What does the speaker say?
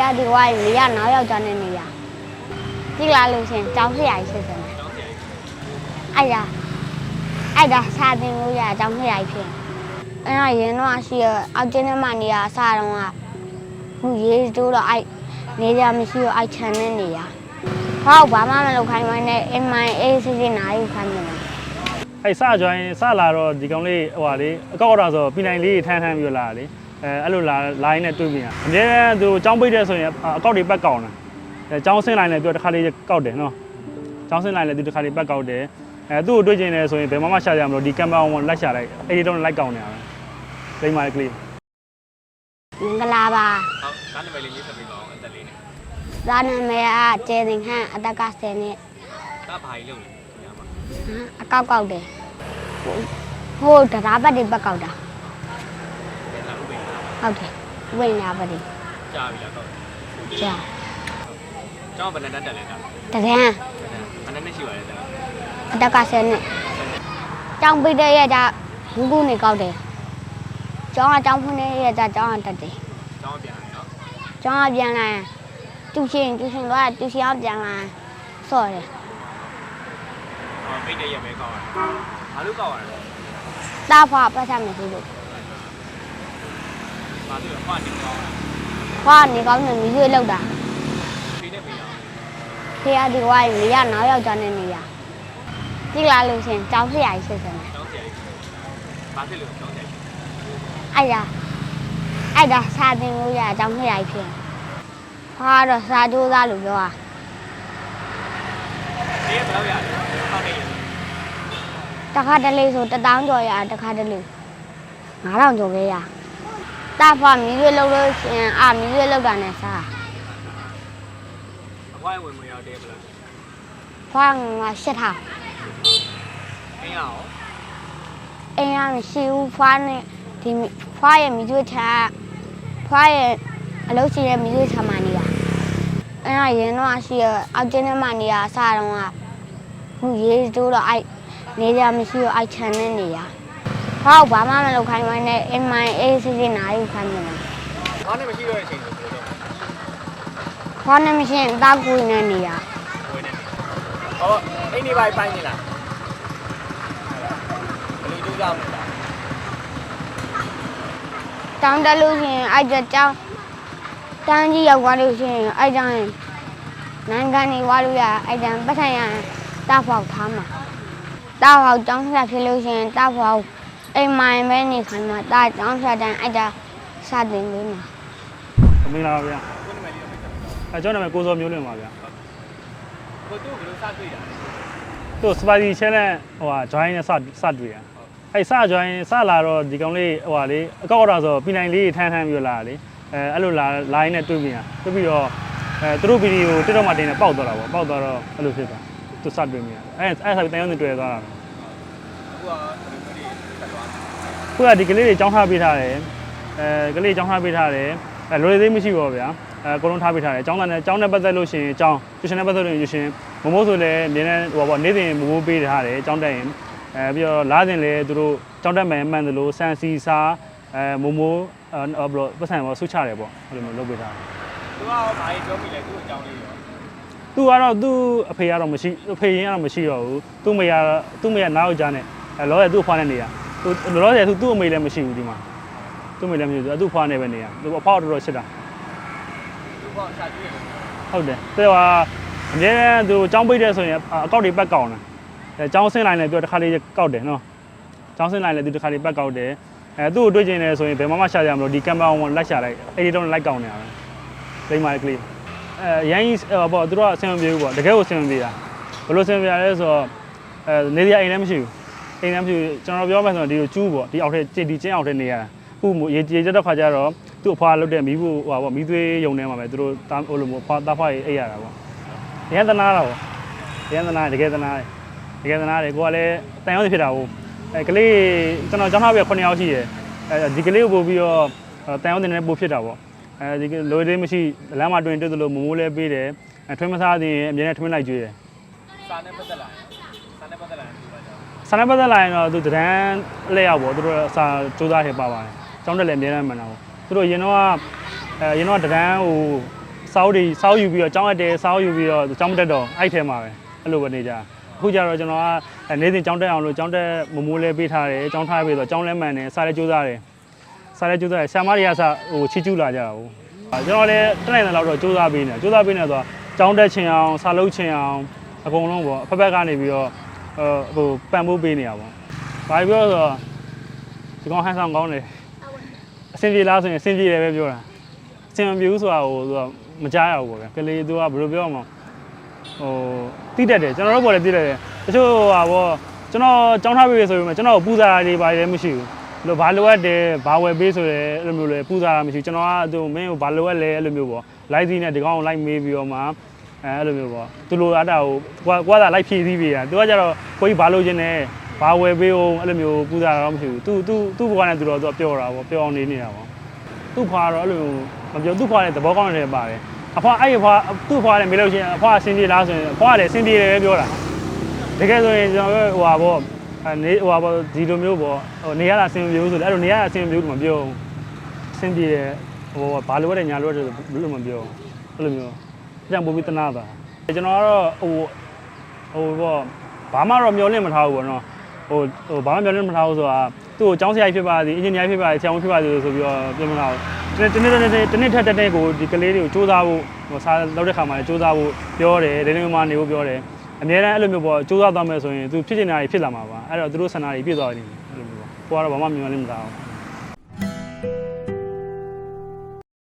ရဒီဝိုင်းမရနောက်ယောက်ျားနဲ့နေရကြည့်လာလို့ရှရင်ကြောင်းဖျားကြီးဖြစ်စမ်းတယ်အဲ့ဒါအဲ့ဒါစာတင်လို့ရကြောင်းဖျားကြီးဖြစ်အဲ့ဒါရင်တော့ရှိရအောက်ကျင်းထဲမှာနေရအစားတော့ကခုရေးတိုးတော့အဲ့နေရမရှိတော့အဲ့ခြံနဲ့နေရဟောဘာမှမလုပ်ခိုင်းမနဲ့အမိုင်အေးစစ်စစ်နားယူခိုင်းနေတယ်အဲ့စကြွိုင်းစလာတော့ဒီကောင်လေးဟိုဟာလေအကောက်တော့ဆိုပြနိုင်လေးထန်းထန်းပြီးလာတာလေ အဲအဲ့လိုလာလိုင်းနဲ့တွေ့ပြန်အများနဲ့သူចောင်းပိတ်တဲ့ဆိုရင်အကောက်တွေပတ်ကောင်းတာအဲចောင်းဆင်းလိုက်လည်းပြောတစ်ခါလေးကောက်တယ်နော်ចောင်းဆင်းလိုက်လည်းသူတစ်ခါလေးပတ်ကောက်တယ်အဲသူ့ကိုတွေ့ကျင်တယ်ဆိုရင်ဘယ်မှမရှာကြမလို့ဒီကမ်ပအောင်လိုက်ရှာလိုက်အဲ့ဒီတော့လိုက်ကောင်းနေတာပဲလိမ့်ပါလေကလေး မင်္ဂလာပါ ဟုတ်ကားနံပါတ်လေးလေးဆက်ပြီးပါအောင်အသက်လေးနဲ့ ဇာနာမေကကျဲတင်ခန့်အတက်က10နှစ် ဒါဘာကြီးလုပ်လဲခင်ဗျာမ ဟမ်အကောက်ကောက်တယ်ဟိုတရားပတ်တွေပတ်ကောက်တာ ပြန်လာလို့ပဲ ဟုတ်တယ်ဝင်လာပါဒီကြာပြီလားတော့ကြာကျောင်းဘယ်နဲ့တက်တက်လဲဒါတကယ်ဘယ်နဲ့နဲ့ရှိပါလဲဒါအတက်က10နှစ်ကျောင်းပိတ်တဲ့ရကြဘူးကူနေကောက်တယ်ကျောင်းကကျောင်းဖွင့်တဲ့ရကြကျောင်းကတက်တယ်ကျောင်းပြန်လာနော်ကျောင်းကပြန်လာရင်တူရှင်တူရှင်တော့တူရှင်ကပြန်လာရင်စော့တယ်ဟောပိတ်တဲ့ရက်ပဲကောက်ရဘာလို့ကောက်ရလဲတာဖွာပတ်ချက်မရှိလို့ ဘာလို့ဟောနေကောက်ရဖွာနေကောင်းနေမြည်ရွေးလောက်တာဖိနေပြီအောင်ဖေရဒီဝိုင်းမရနောက်ယောက်ျားနဲ့နေရကြည့်လာလို့ရှရင်ကျောင်းဖျားကြီးဖြစ်စမ်းတယ်ကျောင်းဆရာကြီးဘာဖြစ်လို့ကျောင်းဆရာကြီးအဲ့ဒါအဲ့ဒါစာတင်လို့ရကျောင်းဖျားကြီးဖြစ်ဟာတော့စာကြိုးစားလို့ပြောတာဒီဘယ်လောက်ရလဲဟောနေရတစ်ခါတလေဆိုတစ်တောင်းကျော်ရတစ်ခါတလေ9000ကျော်ပဲရ တာဖွာမြည်ရွေးလောက်လို့ရှရင်အာမြည်ရွေးလောက်တာနဲ့စားအခွားဝင်မရောက်တယ်ဘယ်လောက်ဖွာငါရှစ်ထောင်အင်းအောင်အိမ်ရမရှိဘူးဖွာနဲ့ဒီဖွာရဲ့မြည်ရွေးချာဖွာရဲ့အလုပ်ရှိတဲ့မြည်ရွေးချာမှနေရအဲ့ဒါရင်တော့ရှိရအောက်ကျင်းထဲမှာနေရအစားတော့ကခုရေးတိုးတော့အဲ့နေရမရှိတော့အဲ့ခြံနဲ့နေရ ဟောဘာမှမလုပ်ခိုင်းမနဲ့အမိုင်အေးစစ်စစ်နားယူခိုင်းနေတယ်ဘာနဲ့မရှိတော့တဲ့အချိန်ဆိုဘယ်လိုလုပ်ဖွာနဲ့မရှိရင်အသားကိုယ်နဲ့နေရဝင်နေဟောအိမ်နေပါပိုင်းနေလားဘယ်လိုကြိုးစားမလဲတောင်းတက်လို့ရှိရင်အဲ့ကြကြောင်းတန်းကြီးရောက်သွားလို့ရှိရင်အဲ့ကြောင်းနိုင်ငံနေသွားလို့ရအဲ့ကြောင်းပတ်ထိုင်ရတာဖောက်ထားမှာတာဖောက်ကြောင်းဆက်ဖြစ်လို့ရှိရင်တာဖောက် အိမ်မိုင်ပဲနေခိုင်းမှာတာကြောင်းဆက်တိုင်းအဲ့ဒါစတင်လို့မှာမင်္ဂလာပါဗျာကိုနံပါတ်လေးတော့မိတ်ဆက်ပါအဲကျွန်တော်နာမည်ကိုစောမျိုးလွင်ပါဗျာကိုတို့ဘယ်လိုစတွေ့တာလဲသူစပါဒီချဲနဲ့ဟိုဟာ join နဲ့စစတွေ့ရအဲ့စ join စလာတော့ဒီကောင်လေးဟိုဟာလေအကောက်တော့ဆိုပြနိုင်လေးထန်းထန်းပြီးလာတာလေအဲအဲ့လိုလာလိုင်းနဲ့တွေ့ပြန်တွေ့ပြီးတော့အဲသူတို့ဗီဒီယို TikTok မှာတင်နေပေါက်သွားတာပေါ့ပေါက်သွားတော့အဲ့လိုဖြစ်သွားသူစတွေ့မြန်အဲအဲ့ဆက်တန်ရုံးတွေတွေ့သွားတာအခုကဘယ်လိုမျိုးလေးဆက်သွားလဲ ခုကဒီကလေးတွေကြောင်းထားပေးထားတယ်အဲကလေးကြောင်းထားပေးထားတယ်အဲလိုရသေးမရှိပါဘူးဗျာအဲအကုန်လုံးထားပေးထားတယ်ကျောင်းသားနဲ့ကျောင်းနဲ့ပတ်သက်လို့ရှိရင်ကျောင်းကျူရှင်နဲ့ပတ်သက်လို့ကျူရှင်မမိုးဆိုလည်းအမြဲတမ်းဟိုပါပေါ့နေ့စဉ်မမိုးပေးထားတယ်ကျောင်းတက်ရင်အဲပြီးတော့လားစဉ်လည်းသူတို့ကျောင်းတက်မယ်မှန်တယ်လို့စန်စီစာအဲမမိုးအဲဘလို့ပတ်စံပေါ့ဆုချတယ်ပေါ့အဲ့လိုမျိုးလုပ်ပေးထားတယ်သူကဘာကြီးပြောမိလဲသူ့အကြောင်းလေးရောသူကတော့သူ့အဖေကတော့မရှိအဖေရင်ကတော့မရှိတော့ဘူးသူ့မေကသူ့မေကနားရောက်ကြနဲ့အဲလောရဲ့သူ့ဖွားနဲ့နေရ သူလောရဲ့သူသူ့အမေလည်းမရှိဘူးဒီမှာသူ့အမေလည်းမရှိဘူးသူ့ဖွားနဲ့ပဲနေရသူအဖေကတော်တော်ချစ်တာ သူကရှာတွေ့တယ် ဟုတ်တယ်သူကအမြဲတမ်းသူចောင်းပိတ်တဲ့ဆိုရင်အကောက်တွေပတ်ကောင်းတယ်အဲចောင်းဆင်းလိုက်လည်းပြောတစ်ခါလေးကောက်တယ်နော်ចောင်းဆင်းလိုက်လည်းသူတစ်ခါလေးပတ်ကောက်တယ်အဲသူ့ကိုတွေ့ကျင်တယ်ဆိုရင်ဘယ်မှမရှာကြမလို့ဒီကမ်ပအောင်လိုက်ရှာလိုက်အဲ့ဒီတော့လိုက်ကောက်နေတာပဲလိမ့်ပါလေကလေးအဲရန်ကြီးဟိုပေါ့သူတို့ကအဆင်မပြေဘူးပေါ့တကယ်ကိုအဆင်မပြေတာဘယ်လိုအဆင်မပြေလဲဆိုတော့အဲနေစရာအိမ်လည်းမရှိဘူး အိမ်လည်းမရှိဘူးကျွန်တော်ပြောမှဆိုတော့ဒီလိုကျူးပေါ့ဒီအောက်ထဲဒီကျင်းအောက်ထဲနေရတာခုရေရေကြတဲ့ခါကျတော့သူ့အဖွားလုတ်တဲ့မီးဘူးဟိုပါပေါ့မီးသွေးယုံထဲမှာပဲသူတို့တာဟိုလိုမျိုးဖွားတာဖွားရေးအိပ်ရတာပေါ့ရန်သနာတော့ရန်သနာတကယ်သနာတယ်တကယ်သနာတယ်ကိုကလည်းတန်ရုံးဖြစ်တာဟုတ်အဲကလေးကျွန်တော်ကျောင်းသားပဲ9ယောက်ရှိတယ်အဲဒီကလေးကိုပို့ပြီးတော့တန်ရုံးတင်နေပို့ဖြစ်တာပေါ့အဲဒီလိုလေးမရှိလမ်းမှာတွင်တွေ့သလိုမမိုးလဲပေးတယ်အဲထွေးမစားသေးရင်အမြဲတမ်းထွေးလိုက်ကြွေးတယ်စာနဲ့ပတ်သက်လာ ဆန္ဒပတ်သက်လာရင်တော့သူတရန်လက်ရောက်ပေါ့သူတို့အစာစူးစမ်းထည့်ပါပါတယ်ကျောင်းတက်လည်းအမြဲတမ်းမှန်တာပေါ့သူတို့ရင်တော့အဲရင်တော့တရန်ဟိုစာအုပ်တွေစာအုပ်ယူပြီးတော့ကျောင်းအပ်တယ်စာအုပ်ယူပြီးတော့ကျောင်းမတက်တော့အဲ့ထဲမှာပဲအဲ့လိုပဲနေကြအခုကျတော့ကျွန်တော်ကနေစဉ်ကျောင်းတက်အောင်လို့ကျောင်းတက်မမိုးလဲပေးထားတယ်ကျောင်းထားပြီးတော့ကျောင်းလဲမှန်တယ်စာလဲကြိုးစားတယ်စာလဲကြိုးစားတယ်ဆရာမတွေကစဟိုချီကျူးလာကြတာဟုတ်ကျွန်တော်လည်းတက်နိုင်တဲ့လောက်တော့ကြိုးစားပေးနေကြိုးစားပေးနေတော့ကျောင်းတက်ချင်အောင်စာလုပ်ချင်အောင်အကုန်လုံးပေါ့အဖက်ဖက်ကနေပြီးတော့ ဟိုပံ့ပိုးပေးနေရပါဘာပြောဆိုတော့ဒီကောင်ဟန်ဆောင်ကောင်းတယ်အဆင်ပြေလားဆိုရင်အဆင်ပြေတယ်ပဲပြောတာအဆင်မပြေဘူးဆိုတာဟိုသူကမကြားရဘူးပေါ့ဗျာကလေးသူကဘယ်လိုပြောရမလဲဟိုတိတက်တယ်ကျွန်တော်တို့ပေါ်လည်းတိတက်တယ်တချို့ဟာပေါ့ကျွန်တော်ကြောင်းထားပေးဆိုရင်ကျွန်တော်ပူဇာတွေပါလည်းမရှိဘူးလို့ဘာလိုအပ်တယ်ဘာဝယ်ပေးဆိုရဲအဲ့လိုမျိုးလေပူဇာတာမရှိဘူးကျွန်တော်ကသူမင်းကိုဘာလိုအပ်လဲအဲ့လိုမျိုးပေါ့လိုက်စီနဲ့ဒီကောင်ကိုလိုက်မေးပြီးတော့မှ အဲအဲ့လိုမျိုးပေါ့သူလိုအပ်တာကိုကွာကွာတာလိုက်ဖြည့်စည်းပေးတာသူကကြတော့ကိုကြီးဘာလိုချင်တယ်ဘာဝယ်ပေးအောင်အဲ့လိုမျိုးပူဇာတာတော့မရှိဘူးသူသူသူ့ဘဝနဲ့သူတော့သူကပြောတာပေါ့ပြောအောင်နေနေတာပေါ့သူ့ဖွာတော့အဲ့လိုမပြောသူ့ဖွာတဲ့သဘောကောင်းတယ်ပါတယ်အဖွာအဲ့ဒီဖွာသူ့ဖွာတယ်မေးလို့ရှိရင်အဖွာအဆင်ပြေလားဆိုရင်အဖွာလည်းအဆင်ပြေတယ်ပဲပြောတာတကယ်ဆိုရင်ကျွန်တော်ဟိုဟာပေါ့အနေဟိုဟာပေါ့ဒီလိုမျိုးပေါ့ဟိုနေရတာအဆင်ပြေဘူးဆိုလည်းအဲ့လိုနေရတာအဆင်ပြေဘူးမပြောဘူးအဆင်ပြေတယ်ဟိုဘာလိုရတဲ့ညာလိုရတဲ့ဘယ်လိုမပြောအဲ့လိုမျိုး အကြောင်းပုံပြီးတနာတာကျွန်တော်ကတော့ဟိုဟိုပေါ့ဘာမှတော့မျောလင့်မထားဘူးပေါ့နော်ဟိုဟိုဘာမှမျောလင့်မထားဘူးဆိုတာသူ့ကိုကျောင်းဆရာကြီးဖြစ်ပါသည်အင်ဂျင်နီယာဖြစ်ပါသည်ဆရာဝန်ဖြစ်ပါသည်ဆိုပြီးတော့ပြောမလာဘူးတနေ့တနေ့တနေ့ထက်တနေ့ကိုဒီကလေးတွေကိုစူးစမ်းဖို့ဟိုစားလောက်တဲ့ခါမှာလည်းစူးစမ်းဖို့ပြောတယ်ဒိနေမှာနေဖို့ပြောတယ်အများတန်းအဲ့လိုမျိုးပေါ့စူးစမ်းသွားမယ်ဆိုရင်သူဖြစ်ချင်တာတွေဖြစ်လာမှာပါအဲ့တော့သူတို့ဆန္ဒတွေပြည့်သွားတယ်အဲ့လိုမျိုးပေါ့ကိုကတော့ဘာမှမြင်မလို့မသားဘူး